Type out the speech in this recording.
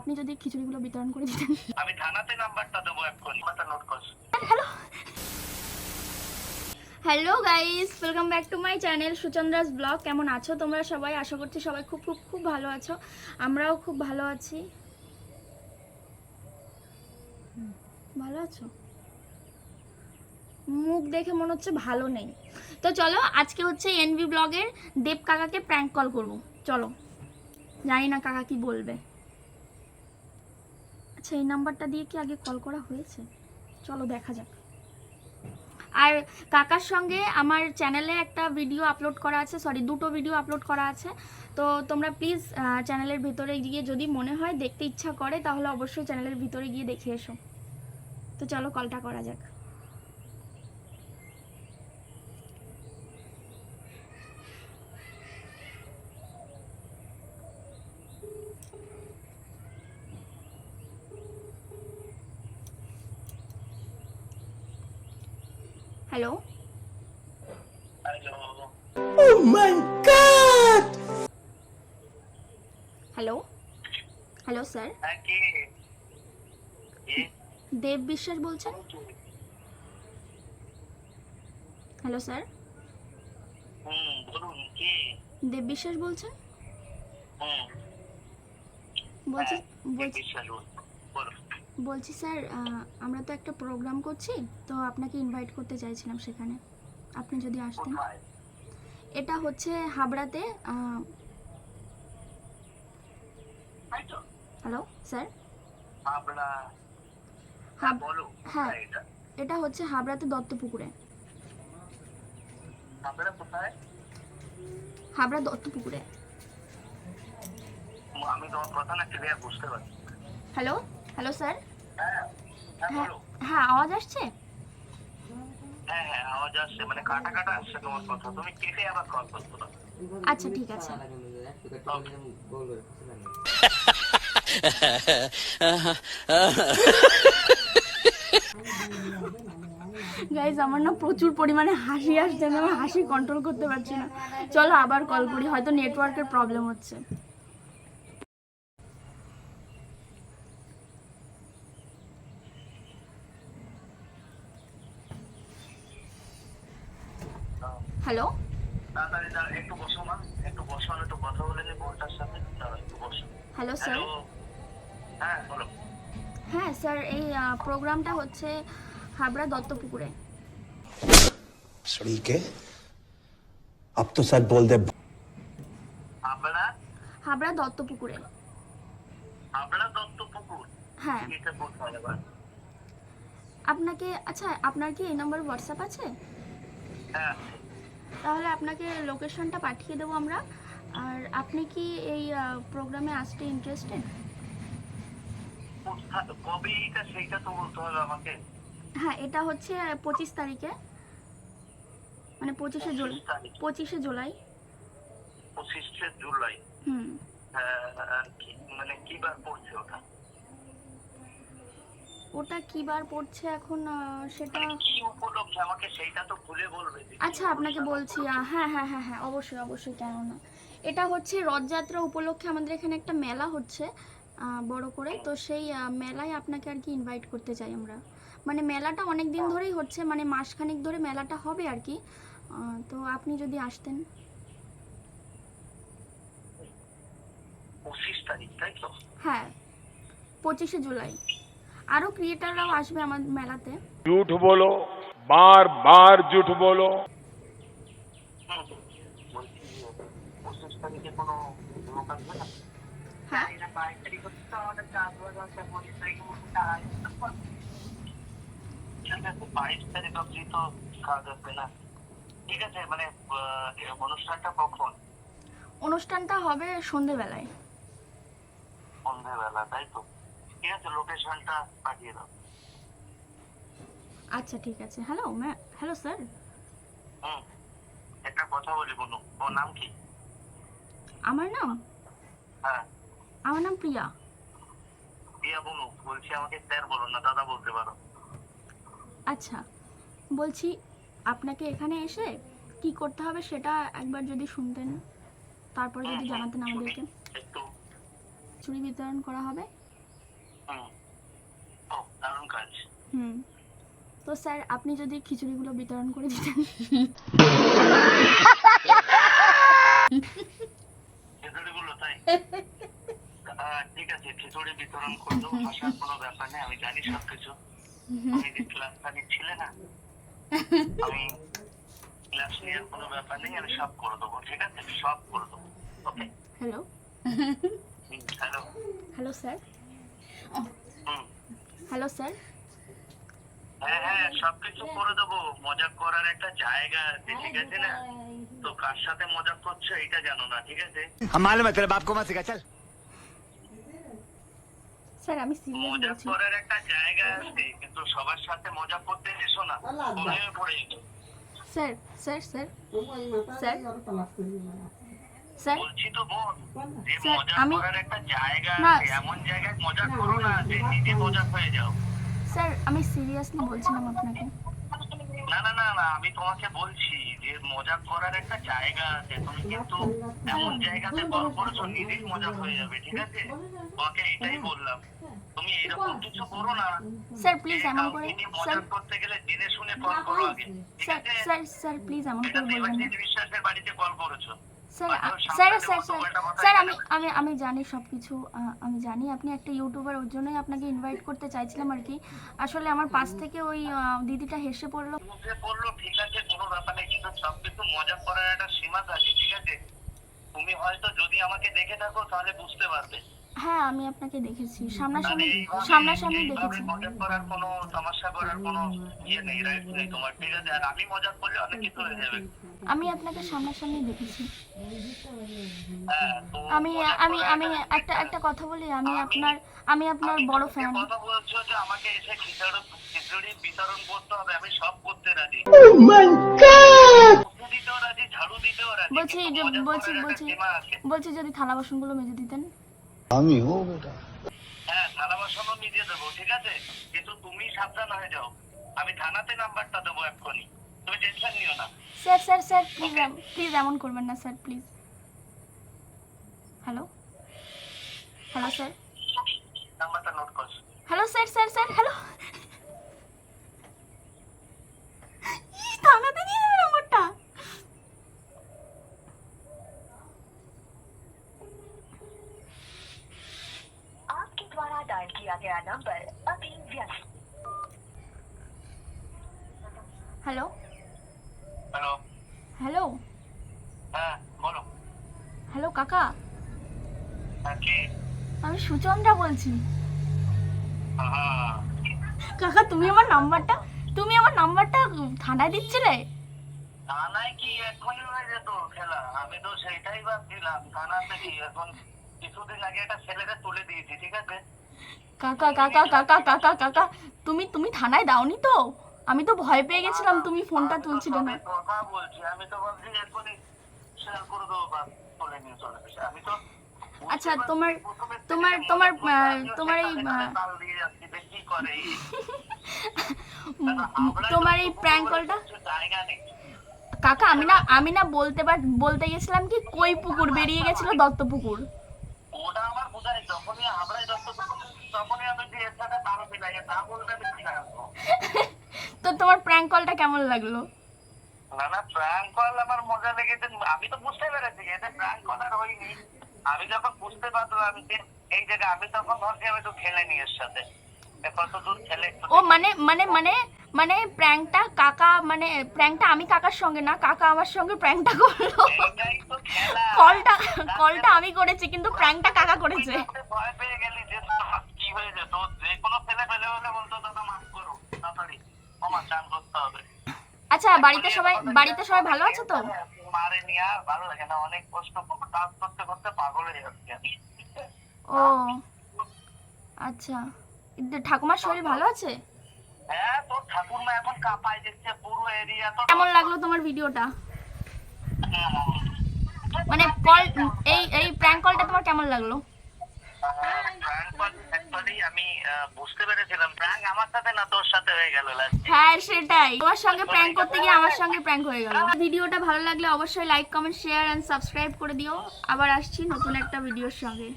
আপনি যদি খিচুড়িগুলো বিতরণ করে দিতেন। আমি থানাতে নাম্বারটা দেবো এক্ষুনি। নাম্বারটা note hello. Hello guys welcome back to my channel Suchandra's blog কেমন আছো তোমরা সবাই? আশা করছি সবাই খুব খুব খুব ভালো আছো। আমরাও খুব ভালো আছি। ভালো আছো? মুখ দেখে মনে হচ্ছে ভালো নেই। তো চলো আজকে হচ্ছে এনভি ব্লগের দেব কাকাকে প্র্যাঙ্ক কল করব। চলো জানি না কাকা কি বলবে। আচ্ছা এই নাম্বারটা দিয়ে কি আগে কল করা হয়েছে? চলো দেখা যাক। আর কাকার সঙ্গে আমার চ্যানেলে একটা ভিডিও আপলোড করা আছে, সরি, দুটো ভিডিও আপলোড করা আছে। তো তোমরা প্লিজ চ্যানেলের ভিতরে গিয়ে যদি মনে হয় দেখতে ইচ্ছা করে, তাহলে অবশ্যই চ্যানেলের ভিতরে গিয়ে দেখে এসো। তো চলো কলটা করা যাক। হ্যালো হ্যালো হ্যালো স্যার হ্যাঁ কে? কে? দেব বিশ্বাস বলছেন? হ্যালো স্যার হুম বলুন কে? দেব বিশ্বাস বলছেন? বলছি হ্যাঁ, বলছি বিশ্বাস বলুন বলুন বলছি স্যার আমরা তো একটা প্রোগ্রাম করছি তো আপনাকে ইনভাইট করতে চাইছিলাম সেখানে। আপনি যদি আসতেন। এটা হচ্ছে হাবড়াতে হ্যালো স্যার? হ্যাঁ। এটা? হচ্ছে হাবড়াতে দত্তপুকুরে। হাবড়া দত্তপুকুরে। আমি তোমার কথা না ক্লিয়ার বুঝতে পারছি। Hello hello sir? হ্যাঁ হ্যাঁ আওয়াজ আসছে? হ্যাঁ হ্যাঁ আওয়াজ আসছে মানে কাটা কাটা আসছে তোমার কথা। তুমি কেটে আবার কল করছ আচ্ছা ঠিক আছে। গাইজ আমার না প্রচুর পরিমাণে হাসি আসছে আমি হাসি কন্ট্রোল করতে পারছি না। চলো আবার কল করি হয়তো নেটওয়ার্কের প্রবলেম হচ্ছে হ্যালো তাড়াতাড়ি দাঁড়া একটু বসো মা একটু বসো আমি একটু কথা বলে নি বোনটার সাথে দাঁড়াও একটু হ্যালো? Hello sir? হ্যাঁ স্যার এই প্রোগ্রামটা হচ্ছে হাবড়া দত্তপুকুরে। আপ তো স্যার বল দে। হাবড়া? দত্তপুকুরে। হাবড়া দত্তপুকুর? হ্যাঁ। আপনাকে আচ্ছা আপনার কি এই নাম্বার হোয়াটসঅ্যাপ আছে? হ্যাঁ তাহলে আপনাকে লোকেশনটা পাঠিয়ে দেবো আমরা। আর আপনি কি এই প্রোগ্রামে আসতে ইন্টারেস্টেড কবে এইটা সেইটা তো বলতে হবে আমাকে। হ্যাঁ এটা হচ্ছে পঁচিশ তারিখে। মানে পঁচিশে জুলাই পঁচিশে জুলাই। পঁচিশে জুলাই। হুম। হ্যাঁ, কি- মানে কি বার পড়ছে ওটা? ওটা কি বার পড়ছে এখন সেটা আমাকে সেইটা তো বলবে আচ্ছা আপনাকে বলছি হ্যাঁ হ্যাঁ হ্যাঁ হ্যাঁ অবশ্যই অবশ্যই কেন না। এটা হচ্ছে রথযাত্রা উপলক্ষে আমাদের এখানে একটা মেলা হচ্ছে বড় করে। তো সেই মেলায় আপনাকে আর কি ইনভাইট করতে চাই আমরা। মানে মেলাটা অনেক দিন ধরেই হচ্ছে মানে মাসখানেক ধরে মেলাটা হবে আর কি। তো আপনি যদি আসতেন। পঁচিশ তারিখ তাই তো? হ্যাঁ পঁচিশে জুলাই। আরও ক্রিয়েটাররাও আসবে আমার মেলাতে झूठ बोलो बार बार झूठ बोलो হুম, হুম। বলছি যে, পঁচিশ তারিখে কোনো লোক আসবে না হ্যাঁ বাইশ তারিখ হচ্ছে তো আমাদের চাষবাস আছে পঁচিশ তারিখে মতো টাকা ঠিক আছে বাইশ তারিখ অব্দি তো কাজ আছে না ঠিক আছে মানে আহ, এ অনুষ্ঠানটা কখন অনুষ্ঠানটা হবে সন্ধেবেলায় সন্ধ্যেবেলা তাই তো ঠিক আছে লোকেশনটা পাঠিয়ে দাও। আচ্ছা ঠিক আছে। হ্যালো হ্যালো স্যার হুম একটা কথা বলি বনু। ওর নাম কি? আমার নাম? হ্যাঁ। আমার নাম প্রিয়া। বনু বলছি আমাকে স্যার বলো না দাদা বলতে পারো। আচ্ছা বলছি আপনাকে এখানে এসে কি করতে হবে সেটা একবার যদি শুনতেন। তারপর যদি জানাতেন আমাদেরকে। চুরি বিতরণ করা হবে। হুম। তো স্যার আপনি যদি খিচুড়িগুলো বিতরণ করে দিতেন। খিচুড়িগুলো তাই? আহ, ঠিক আছে খিচুড়ি বিতরণ করে দেবো কোনো ব্যাপার নেই আমি জানি সবকিছু। আমি যে ক্লাসটা নিচ্ছিলে না আমি ক্লাস নেওয়ার কোনো ব্যাপার নেই আমি সব করে দেবো ঠিক আছে? সব করে দেবো okay hello hello hello sir hello sir হ্যাঁ হ্যাঁ সবকিছু করে দেবো। মজা করার একটা জায়গা আছে ঠিক আছে না। তো কার সাথে মজা করছ এটা জানো না ঠিক আছে? মালুম আছে বাপ কো মাসিকা চল স্যার আমি সিরিয়াস মজা করার একটা জায়গা আছে কিন্তু সবার সাথে মজা করতে এসো না। পড়ে পড়ে sir sir sir sir sir? আমি- না। স্যার আমি সিরিয়াসলি বলছিলাম আপনাকে। না না না না আমি তোমাকে বলছি যে মজা করার একটা জায়গা আছে তুমি কিন্তু এমন জায়গাতে কল করেছ নিজেই মজা হয়ে যাবে ঠিক আছে? তোমাকে এটাই বললাম। তুমি এরকম কিছু করো না। স্যার প্লিজ এমন করে স্যার। করতে গেলে জেনে শুনে কল করো আগে স্যার স্যার স্যার প্লিজ এমন করে বলবেন না। বিশ্বাসের বাড়িতে কল করেছ। Sir sir sir. Sir sir আমি আমি আমি জানি সব কিছু আমি জানি। আপনি একটা ইউটিউবার ওর জন্যই আপনাকে ইনভাইট করতে চাইছিলাম আর কি। আসলে আমার পাশ থেকে ওই দিদিটা হেসে পড়ল। হেসে পড়ল ঠিক আছে কোনো ব্যাপার নেই কিন্তু সবকিছু মজা করার একটা সীমা থাকে ঠিক আছে? তুমি হয়তো যদি আমাকে দেখে থাকো তাহলে বুঝতে পারবে। হ্যাঁ আমি আপনাকে দেখেছি। সামনাসামনি তাহলে এইভাবে- সামনাসামনি দেখেছি। মজা করার কোনো সমস্যা করার কোনো ইয়ে নেই রাইট নেই তোমার ঠিক আছে? আর আমি মজা করলে অনেক কিছু হয়ে যাবে। আমি আপনাকে সামনাসামনি দেখেছি। হ্যাঁ আমি আমি আমি একটা একটা কথা বলি আমি আপনার আমি আপনার বড় ফ্যান কথা বলছো যে আমাকে এসে খিচুড়ি খিচুড়ি বিতরণ করতে হবে আমি সব করতে রাজি। ঝাড়ু দিতেও রাজি বলছি বলছি বলছি বলছি যদি থালা বাসনগুলো মেজে দিতেন। আমি হো বেটা। হ্যাঁ থানা বাসনও নিজে দেবো ঠিক আছে? কিন্তু তুমি সাবধান হয়ে যাও। আমি থানাতে নাম্বারটা দেবো এক্ষুনি। তুমি টেনশন নিও না। Sir sir sir please please এমন করবেন না sir please hello hello sir নাম্বারটা নোট করছ hello sir sir sir hello hello hello hello হ্যাঁ বলো। হ্যালো কাকা? হ্যাঁ কে? আমি সুচন্দ্রা বলছি। কাকা তুমি আমার নাম্বারটা তুমি আমার নাম্বারটা থানায় দিচ্ছিলে? থানায় কি এক্ষুনি হয়ে যেত খেলা? আমি তো সেইটাই ভাবছিলাম থানাতে কি এখন কিছুদিন আগে একটা ছেলেকে তুলে দিয়েছি ঠিক আছে? কাকা কাকা কাকা কাকা কাকা তুমি তুমি থানায় দাওনি তো? আমি তো ভয় পেয়ে গেছিলাম তুমি ফোনটা তুলছিলে না। কথা বলছি আমি তো ভাবছি এক্ষুনি শেয়ার করে দেবো বা নিয়ে চলে আমি তো আচ্ছা তোমার তোমার তোমার তোমার এই দিয়ে তোমার এই প্র্যাঙ্ক কলটা কাকা আমি না আমি না বলতে বলতে গেছিলাম কি কই পুকুর? বেরিয়ে গেছিল দত্ত পুকুর ওটা আমার বোঝাই যখনই হাবড়াই দত্ত তখনই আমি যে এর সাথে তাল মিলাই তা আমি তো তোমার প্র্যাঙ্ক কলটা কেমন লাগল? না না প্র্যাঙ্ক কল আমার মজা লেগেছে। আমি তো বুঝতে পেরেছি এটা প্র্যাঙ্ক কল আর হয়নি। আমি যখন বুঝতে পারলাম যে এই জায়গায় আমি তখন ভাবছি আমি একটু খেলে নি এর সাথে। ও মানে মানে মানে মানে প্র্যাঙ্কটা কাকা মানে প্র্যাঙ্কটা আমি কাকার সঙ্গে না কাকা আমার সঙ্গে প্র্যাঙ্কটা করল। কলটা কলটা আমি করেছি কিন্তু প্র্যাঙ্কটা কাকা করেছে। ভয় পেয়ে গেলি যে কি হয়ে যেত যে কোনো ছেলে পেলে হলে বলতো দাদা মাফ করো তাড়াতাড়ি। আচ্ছা বাড়িতে সবাই বাড়িতে সবাই ভালো আছে তো? মারেনি আর ভালো লাগে না। অনেক কষ্ট কাজ করতে করতে পাগল হয়ে যাচ্ছি ও আচ্ছা। ঠাকুমার শরীর ভালো আছে? হ্যাঁ তোর ঠাকুরমা এখন কাঁপায় দিচ্ছে পুরো এরিয়া তো কেমন লাগল তোমার ভিডিওটা? মানে কল এই এই প্র্যাঙ্ক কলটা তোমার কেমন লাগল? অ্যাকচুয়ালি আমি বুঝতে পেরেছিলাম। প্র্যাঙ্ক আমার সাথে না তোর সাথে হয়ে গেল হ্যাঁ সেটাই। তোমার সঙ্গে প্র্যাঙ্ক করতে গিয়ে আমার সঙ্গে প্র্যাঙ্ক হয়ে গেল। ভিডিওটা ভালো লাগলে অবশ্যই like comment share and subscribe করে দিও। আবার আসছি নতুন একটা ভিডিওর সঙ্গে।